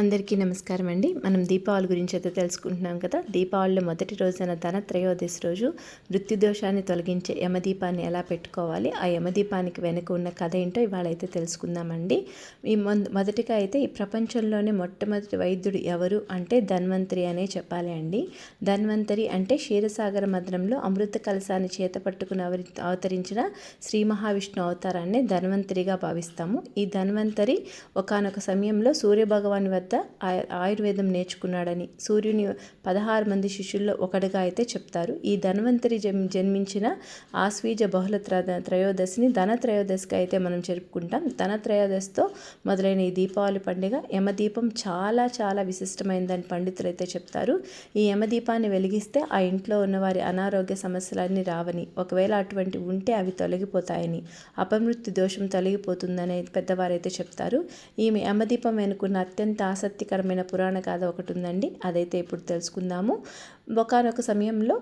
అందరికీ నమస్కారం అండి. మనం దీపావళి గురించి అయితే తెలుసుకుంటున్నాం కదా. దీపావళిలో మొదటి రోజైన ధన త్రయోదశి రోజు మృత్యుదోషాన్ని తొలగించే యమదీపాన్ని ఎలా పెట్టుకోవాలి? ఆ యమదీపానికి వెనుక ఉన్న కథ ఏంటో ఇవాళ అయితే తెలుసుకుందామండి. ఈ మొదటిగా అయితే ఈ ప్రపంచంలోనే మొట్టమొదటి వైద్యుడు ఎవరు అంటే ధన్వంతరి అనే చెప్పాలి అండి. ధన్వంతరి అంటే క్షీరసాగర మదనంలో అమృత కలశాన్ని చేత పట్టుకుని అవతరించిన శ్రీ మహావిష్ణు అవతారాన్ని ధన్వంతరిగా భావిస్తాము. ఈ ధన్వంతరి ఒకనొక సమయంలో సూర్యభగవాన్ వద్ద ఆయుర్వేదం నేర్చుకున్నాడని సూర్యుని పదహారు మంది శిష్యుల్లో ఒకటిగా అయితే చెప్తారు. ఈ ధన్వంతరి జన్మించిన ఆశ్వీజ బహుళ త్రయోదశిని ధన త్రయోదశికి అయితే మనం జరుపుకుంటాం. ధన త్రయోదశితో మొదలైన ఈ దీపావళి పండుగ యమదీపం చాలా చాలా విశిష్టమైందని పండితులు అయితే చెప్తారు. ఈ యమదీపాన్ని వెలిగిస్తే ఆ ఇంట్లో ఉన్న వారి అనారోగ్య సమస్యలన్నీ రావని ఒకవేళ అటువంటి ఉంటే అవి తొలగిపోతాయని అపమృత్యు దోషం తొలగిపోతుందని పెద్దవారైతే చెప్తారు. ఈమె యమదీపం వెనుకున్న అత్యంత ఆసక్తికరమైన పురాణ గాథ ఒకటి ఉందండి. అదైతే ఇప్పుడు తెలుసుకుందాము. ఒకనొక సమయంలో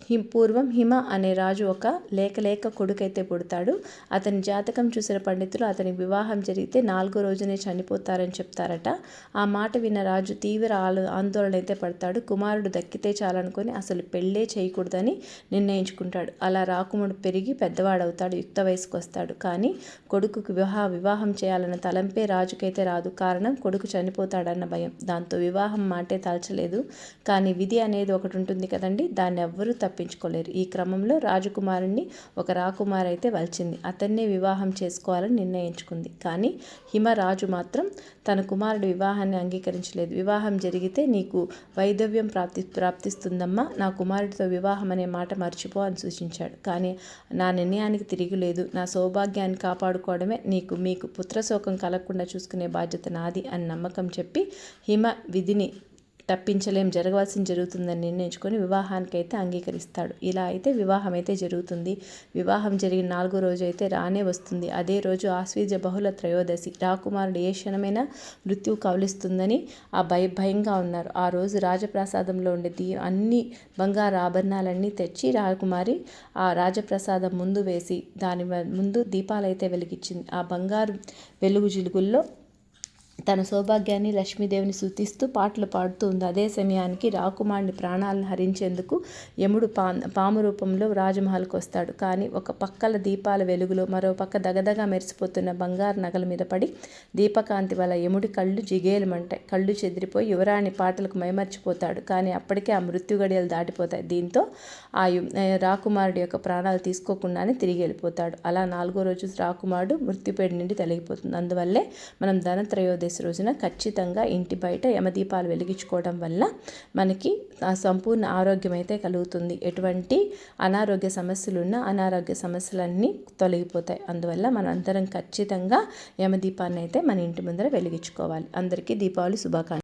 హిం పూర్వం హిమ అనే రాజు ఒక లేకలేక కొడుకైతే పుడతాడు. అతని జాతకం చూసిన పండితులు అతని వివాహం జరిగితే నాలుగో రోజునే చనిపోతారని చెప్తారట. ఆ మాట విన్న రాజు తీవ్ర ఆందోళన అయితే పడతాడు. కుమారుడు దక్కితే చాలనుకొని అసలు పెళ్ళే చేయకూడదని నిర్ణయించుకుంటాడు. అలా రాకుముడు పెరిగి పెద్దవాడవుతాడు యుక్త వయసుకు వస్తాడు కానీ కొడుకుకు వివాహ వివాహం చేయాలన్న తలంపే రాజుకైతే రాదు. కారణం కొడుకు చనిపోతాడన్న భయం. దాంతో వివాహం మాటే తలచలేదు. కానీ విధి అనేది ఒకటి ఉంటుంది కదండి దాన్ని ఎవ్వరూ తప్పించుకోలేరు. ఈ క్రమంలో రాజకుమారుణ్ణి ఒక రాకుమారి అయితే వలిచింది. అతన్నే వివాహం చేసుకోవాలని నిర్ణయించుకుంది. కానీ హిమరాజు మాత్రం తన కుమారుడు వివాహాన్ని అంగీకరించలేదు. వివాహం జరిగితే నీకు వైధవ్యం ప్రాప్తి ప్రాప్తిస్తుందమ్మా. నా కుమారుడితో వివాహం అనే మాట మర్చిపో అని సూచించాడు. కానీ నా నిర్ణయానికి తిరిగి లేదు. నా సౌభాగ్యాన్ని కాపాడుకోవడమే నీకు మీకు పుత్రశోకం కలగకుండా చూసుకునే బాధ్యత నాది అని నమ్మకం చెప్పి హిమ విధిని తప్పించలేం జరగవలసిన జరుగుతుందని నిర్ణయించుకొని వివాహానికి అయితే అంగీకరిస్తాడు. ఇలా అయితే వివాహం అయితే జరుగుతుంది. వివాహం జరిగిన నాలుగో రోజు అయితే రానే వస్తుంది. అదే రోజు ఆశ్వీజ బహుళ త్రయోదశి. రాకుమారుడు ఏ క్షణమైనా మృత్యువు కవలిస్తుందని ఆ భయ భయంగా ఉన్నారు. ఆ రోజు రాజప్రసాదంలో ఉండే దీ అన్ని బంగారు ఆభరణాలన్నీ తెచ్చి రాకుమారి ఆ రాజప్రసాదం ముందు వేసి దాని ముందు దీపాలైతే వెలిగించింది. ఆ బంగారు వెలుగు జిలుగుల్లో తన సౌభాగ్యాన్ని లక్ష్మీదేవిని సూచిస్తూ పాటలు పాడుతూ ఉంది. అదే సమయానికి రాకుమారుని ప్రాణాలను హరించేందుకు యముడు పా పాము రూపంలో రాజమహల్కి వస్తాడు. కానీ ఒక పక్కల దీపాల వెలుగులో మరో పక్క దగదగా మెరిసిపోతున్న బంగారు నగల మీద పడి దీపకాంతి వల్ల యముడి కళ్ళు జిగేలమంటాయి కళ్ళు చెదిరిపోయి యువరాణి పాటలకు మైమర్చిపోతాడు. కానీ అప్పటికే ఆ మృత్యుగడియలు దాటిపోతాయి. దీంతో ఆ రాకుమారుడి యొక్క ప్రాణాలు తీసుకోకుండానే తిరిగి వెళ్ళిపోతాడు. అలా నాలుగో రోజు రాకుమారుడు మృత్యుపేడి నుండి తొలగిపోతుంది. అందువల్లే మనం ధనత్రయోదశి ఏకాదశి రోజున ఖచ్చితంగా ఇంటి బయట యమదీపాలు వెలిగించుకోవడం వల్ల మనకి ఆ సంపూర్ణ ఆరోగ్యం అయితే కలుగుతుంది. ఎటువంటి అనారోగ్య సమస్యలు ఉన్న అనారోగ్య సమస్యలన్నీ తొలగిపోతాయి. అందువల్ల మనం అందరం ఖచ్చితంగా యమదీపాన్ని అయితే మన ఇంటి ముందర వెలిగించుకోవాలి. అందరికీ దీపావళి శుభాకాంక్షలు.